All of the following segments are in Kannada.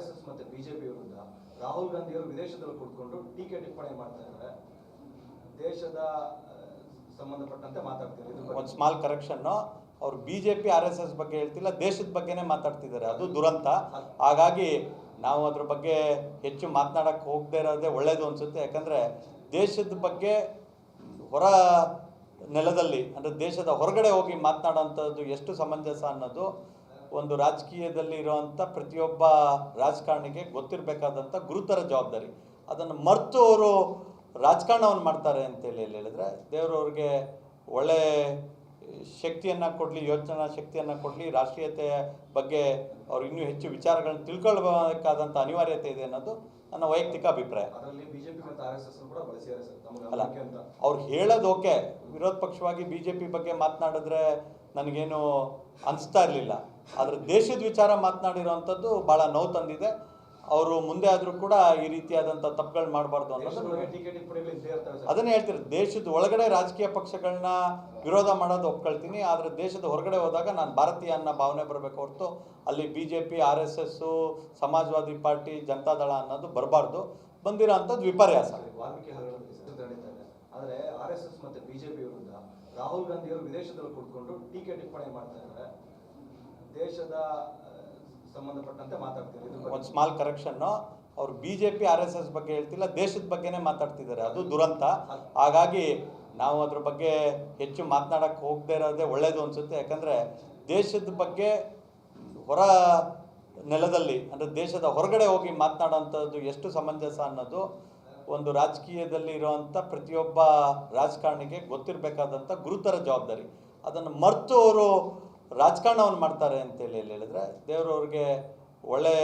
ಎಸ್ ಎಸ್ ಮತ್ತೆ ಬಿಜೆಪಿ ವಿರುದ್ಧ ರಾಹುಲ್ ಗಾಂಧಿ ಅವರು ವಿದೇಶದಲ್ಲಿ ಕುಳಿತುಕೊಂಡು ಟೀಕೆ ಟಿಪ್ಪಣಿ ಮಾಡ್ತಾ ಇದ್ದಾರೆ. ದೇಶದ ಸಂಬಂಧಪಟ್ಟಂತೆ ಮಾತಾಡ್ತಿದ್ದಾರೆ. ಒಂದು ಸ್ಮಾಲ್ ಕರೆಕ್ಷನ್ ಅವ್ರು ಬಿಜೆಪಿ ಆರ್ ಎಸ್ ಎಸ್ ಬಗ್ಗೆ ಹೇಳ್ತಿಲ್ಲ, ದೇಶದ ಬಗ್ಗೆನೇ ಮಾತಾಡ್ತಿದ್ದಾರೆ. ಅದು ದುರಂತ. ಹಾಗಾಗಿ ನಾವು ಅದ್ರ ಬಗ್ಗೆ ಹೆಚ್ಚು ಮಾತನಾಡಕ್ಕೆ ಹೋಗದೇ ಇರೋದೇ ಒಳ್ಳೆಯದು ಅನಿಸುತ್ತೆ. ಯಾಕಂದರೆ ದೇಶದ ಬಗ್ಗೆ ಹೊರ ನೆಲದಲ್ಲಿ, ಅಂದರೆ ದೇಶದ ಹೊರಗಡೆ ಹೋಗಿ ಮಾತನಾಡೋಂಥದ್ದು ಎಷ್ಟು ಸಮಂಜಸ ಅನ್ನೋದು ಒಂದು ರಾಜಕೀಯದಲ್ಲಿ ಇರುವಂಥ ಪ್ರತಿಯೊಬ್ಬ ರಾಜಕಾರಣಿಗೆ ಗೊತ್ತಿರಬೇಕಾದಂಥ ಗುರುತರ ಜವಾಬ್ದಾರಿ. ಅದನ್ನು ಮರೆತು ಅವರು ರಾಜಕಾರಣವನ್ನು ಮಾಡ್ತಾರೆ ಅಂತೇಳಿ ಹೇಳಿದ್ರೆ ದೇವರವ್ರಿಗೆ ಒಳ್ಳೆ ಶಕ್ತಿಯನ್ನು ಕೊಡಲಿ ಯೋಚನಾ ಶಕ್ತಿಯನ್ನು ಕೊಡಲಿ ರಾಷ್ಟ್ರೀಯತೆಯ ಬಗ್ಗೆ ಅವ್ರು ಇನ್ನೂ ಹೆಚ್ಚು ವಿಚಾರಗಳನ್ನು ತಿಳ್ಕೊಳ್ಬೇಕಾದಂಥ ಅನಿವಾರ್ಯತೆ ಇದೆ ಅನ್ನೋದು ನನ್ನ ವೈಯಕ್ತಿಕ ಅಭಿಪ್ರಾಯ. ಅಲ್ಲ ಅವ್ರು ಹೇಳೋದು ಓಕೆ. ವಿರೋಧ ಪಕ್ಷವಾಗಿ ಬಿ ಜೆ ಪಿ ಬಗ್ಗೆ ಮಾತನಾಡಿದ್ರೆ ನನಗೇನು ಅನಿಸ್ತಾ ಇರಲಿಲ್ಲ. ಆದರೆ ದೇಶದ ವಿಚಾರ ಮಾತನಾಡಿರೋವಂಥದ್ದು ಭಾಳ ನೋವು ತಂದಿದೆ. ಅವರು ಮುಂದೆ ಆದರೂ ಕೂಡ ಈ ರೀತಿಯಾದಂಥ ತಪ್ಪುಗಳು ಮಾಡಬಾರ್ದು ಅನ್ನೋದು ಅದನ್ನೇ ಹೇಳ್ತೀರಿ ದೇಶದ ಒಳಗಡೆ ರಾಜಕೀಯ ಪಕ್ಷಗಳನ್ನ ವಿರೋಧ ಮಾಡೋದು ಒಪ್ಕೊಳ್ತೀನಿ. ಆದರೆ ದೇಶದ ಹೊರಗಡೆ ಹೋದಾಗ ನಾನು ಭಾರತೀಯ ಅನ್ನೋ ಭಾವನೆ ಬರಬೇಕು ಹೊರತು ಅಲ್ಲಿ B J P R S S Samajwadi party Janata Dal ಅನ್ನೋದು ಬರಬಾರ್ದು. ಬಂದಿರೋ ಅಂಥದ್ದು ವಿಪರ್ಯಾಸ ವಾಲ್ಮೀಕಿ ಹಗರಣದಲ್ಲಿ ಸರ್ ನಡೀತಾ ಇದೆ ಆದರೆ ಆರ್ ಎಸ್ ಎಸ್ ಮತ್ತೆ ಬಿಜೆಪಿ ವಿರುದ್ಧ ರಾಹುಲ್ ಗಾಂಧಿ ಅವರು ವಿದೇಶದಲ್ಲಿ ಕುಳಿತುಕೊಂಡು ಟೀಕೆ ಟಿಪ್ಪಣಿ ಮಾಡ್ತಾ ಇದ್ದಾರೆ. ದೇಶದ ಸಂಬಂಧಪಟ್ಟಂತೆ ಮಾತಾಡ್ತಿದ್ದಾರೆ. ಒಂದು ಸ್ಮಾಲ್ ಕರೆಕ್ಷನ್ ಅವ್ರು B J R S S ಬಗ್ಗೆ ಹೇಳ್ತಿಲ್ಲ, ದೇಶದ ಬಗ್ಗೆನೇ ಮಾತಾಡ್ತಿದ್ದಾರೆ. ಅದು ದುರಂತ. ಹಾಗಾಗಿ ನಾವು ಅದ್ರ ಬಗ್ಗೆ ಹೆಚ್ಚು ಮಾತನಾಡಕ್ಕೆ ಹೋಗದೆ ಇರೋದೇ ಒಳ್ಳೆಯದು ಅನಿಸುತ್ತೆ. ಯಾಕಂದರೆ ದೇಶದ ಬಗ್ಗೆ ಹೊರ ನೆಲದಲ್ಲಿ, ಅಂದರೆ ದೇಶದ ಹೊರಗಡೆ ಹೋಗಿ ಮಾತನಾಡೋಂಥದ್ದು ಎಷ್ಟು ಸಮಂಜಸ ಅನ್ನೋದು ಒಂದು ರಾಜಕೀಯದಲ್ಲಿ ಇರುವಂಥ ಪ್ರತಿಯೊಬ್ಬ ರಾಜಕಾರಣಿಗೆ ಗೊತ್ತಿರಬೇಕಾದಂಥ ಗುರುತರ ಜವಾಬ್ದಾರಿ. ಅದನ್ನು ಮರೆತು ಅವರು ರಾಜಕಾರಣವನ್ನು ಮಾಡ್ತಾರೆ ಅಂತೇಳಿ ಹೇಳಿದ್ರೆ ದೇವರವ್ರಿಗೆ ಒಳ್ಳೆ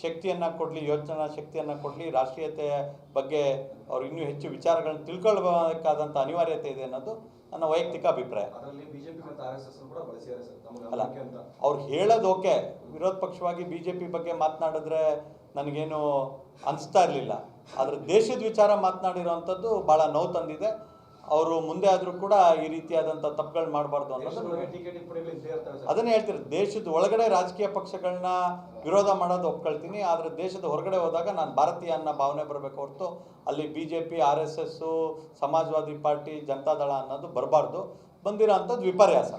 ಶಕ್ತಿಯನ್ನು ಕೊಡಲಿ ಯೋಚನಾ ಶಕ್ತಿಯನ್ನು ಕೊಡಲಿ ರಾಷ್ಟ್ರೀಯತೆಯ ಬಗ್ಗೆ ಅವರು ಇನ್ನೂ ಹೆಚ್ಚು ವಿಚಾರಗಳನ್ನು ತಿಳ್ಕೊಳ್ಬೇಕಾದಂಥ ಅನಿವಾರ್ಯತೆ ಇದೆ ಅನ್ನೋದು ನನ್ನ ವೈಯಕ್ತಿಕ ಅಭಿಪ್ರಾಯ. ಅಲ್ಲ ಅವ್ರು ಹೇಳೋದು ಓಕೆ. ವಿರೋಧ ಪಕ್ಷವಾಗಿ ಬಿ ಜೆ ಪಿ ಬಗ್ಗೆ ಮಾತನಾಡಿದ್ರೆ ನನಗೇನು ಅನಿಸ್ತಾ ಇರಲಿಲ್ಲ. ಆದರೆ ದೇಶದ ವಿಚಾರ ಮಾತನಾಡಿರೋವಂಥದ್ದು ಭಾಳ ನೋವು ತಂದಿದೆ. ಅವರು ಮುಂದೆ ಆದರೂ ಕೂಡ ಈ ರೀತಿಯಾದಂಥ ತಪ್ಪುಗಳು ಮಾಡಬಾರ್ದು ಅನ್ನೋದು ಅದನ್ನೇ ಹೇಳ್ತೀರಿ ದೇಶದ ಒಳಗಡೆ ರಾಜಕೀಯ ಪಕ್ಷಗಳನ್ನ ವಿರೋಧ ಮಾಡೋದು ಒಪ್ಕೊಳ್ತೀನಿ ಆದರೆ ದೇಶದ ಹೊರಗಡೆ ಹೋದಾಗ ನಾನು ಭಾರತೀಯ ಅನ್ನೋ ಭಾವನೆ ಬರಬೇಕು ಹೊರತು ಅಲ್ಲಿ B J P R S S Samajwadi party Janata Dal ಅನ್ನೋದು ಬರಬಾರ್ದು. ಬಂದಿರೋ ಅಂಥದ್ದು ವಿಪರ್ಯಾಸ